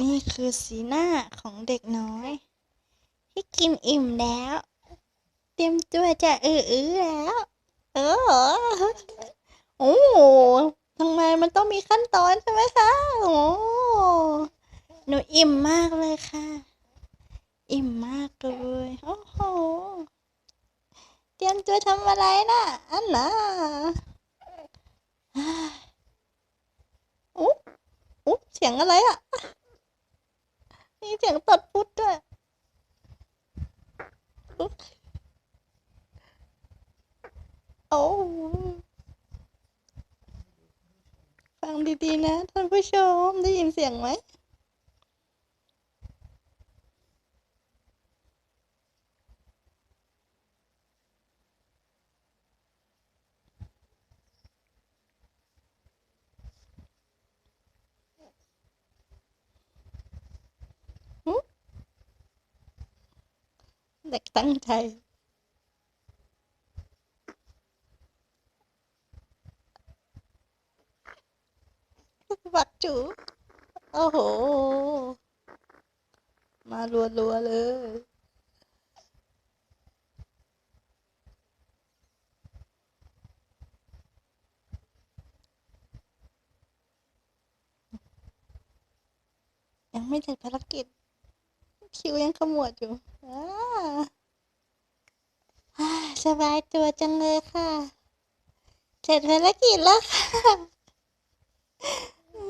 นี่คือสีหน้าของเด็กน้อย ที่กินอิ่มแล้ว เตรียมตัวจะอื้ออื้อแล้ว เออโอ้ทำไมมันต้องมีขั้นตอนใช่ไหมคะโอ้หนูอิ่มมากเลยค่ะ อิ่มมากเลยโอ้โหเตรียมตัวทำอะไรนะอันน่ะอ้ายอุ๊อุ๊เสียงอะไรอะ มีเสียงตดพุดด้วยอุ๊ยโอ้ฟังดีๆนะท่านผู้ชมได้ยินเสียงไหม เด็กตั้งใจบักจู โอ้โห มารัวๆเลย ยังไม่เสร็จภารกิจ คิวยังขมวดอยู่อ่าอ่า สบายตัวจังเลยค่ะ เสร็จภารกิจแล้วค่ะอื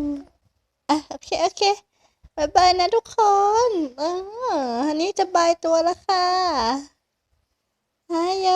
มอะโอเค โอเคบายบายนะทุกคน เอออันนี้จะบายตัวแล้วค่ะฮายโย